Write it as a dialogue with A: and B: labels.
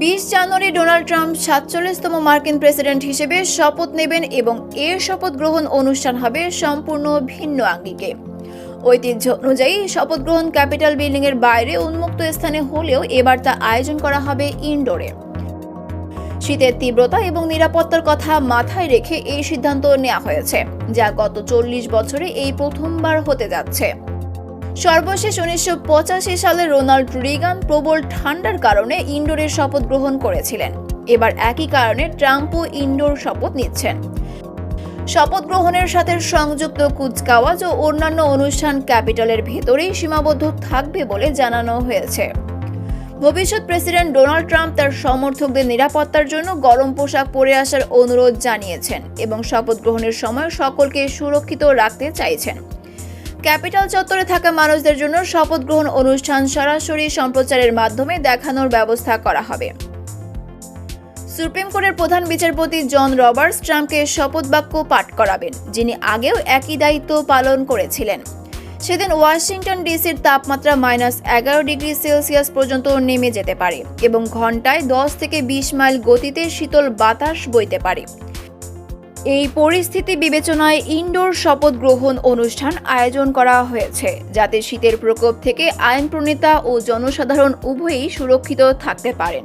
A: বিশ জানুয়ারি Donald Trump সাতচল্লিশতম মার্কিন প্রেসিডেন্ট হিসেবে শপথ নেবেন এবং এর শপথ গ্রহণ অনুষ্ঠান হবে সম্পূর্ণ ভিন্ন আঙ্গিকে। ঐতিহ্য অনুযায়ী শপথ গ্রহণ ক্যাপিটাল বিল্ডিং এর বাইরে উন্মুক্ত স্থানে হলেও এবার তা আয়োজন করা হবে ইনডোরে। শীতের তীব্রতা এবং নিরাপত্তার কথা মাথায় রেখে এই সিদ্ধান্ত নেওয়া হয়েছে, যা গত চল্লিশ বছরে এই প্রথমবার হতে যাচ্ছে। সর্বশেষ উনিশশো পঁচাশি সালে রোনাল্ড রিগান প্রবল ঠান্ডার কারণে ইনডোরের শপথ গ্রহণ করেছিলেন। এবার একই কারণে ট্রাম্পও ইনডোর শপথ নিচ্ছেন। শপথ গ্রহণের সাথে সংযুক্ত কুচকাওয়াজ ও অন্যান্য অনুষ্ঠান ক্যাপিটালের ভেতরেই সীমাবদ্ধ থাকবে বলে জানানো হয়েছে। ভবিষ্যৎ প্রেসিডেন্ট ডোনাল্ড ট্রাম্প তার সমর্থকদের নিরাপত্তার জন্য গরম পোশাক পরে আসার অনুরোধ জানিয়েছেন এবং শপথ গ্রহণের সময় সকলকে সুরক্ষিত রাখতে চাইছেন। ক্যাপিটাল চত্বরে থাকা মানুষদের জন্য শপথ গ্রহণ অনুষ্ঠান সরাসরি সম্প্রচারের মাধ্যমে দেখানোর ব্যবস্থা করা হবে। সুপ্রিম কোর্টের প্রধান বিচারপতি জন রবার্টস ট্রাম্পকে শপথ বাক্য পাঠ করাবেন, যিনি আগেও একই দায়িত্ব পালন করেছিলেন। সেদিন ওয়াশিংটন ডিসির তাপমাত্রা মাইনাস এগারো ডিগ্রি সেলসিয়াস পর্যন্ত নেমে যেতে পারে এবং ঘন্টায় দশ থেকে বিশ মাইল গতিতে শীতল বাতাস বইতে পারে। এই পরিস্থিতি বিবেচনায় ইনডোর শপথ গ্রহণ অনুষ্ঠান আয়োজন করা হয়েছে। যাতে শীতের প্রকোপ থেকে আইন প্রণেতা ও জনসাধারণ উভয়ই সুরক্ষিত থাকতে পারেন।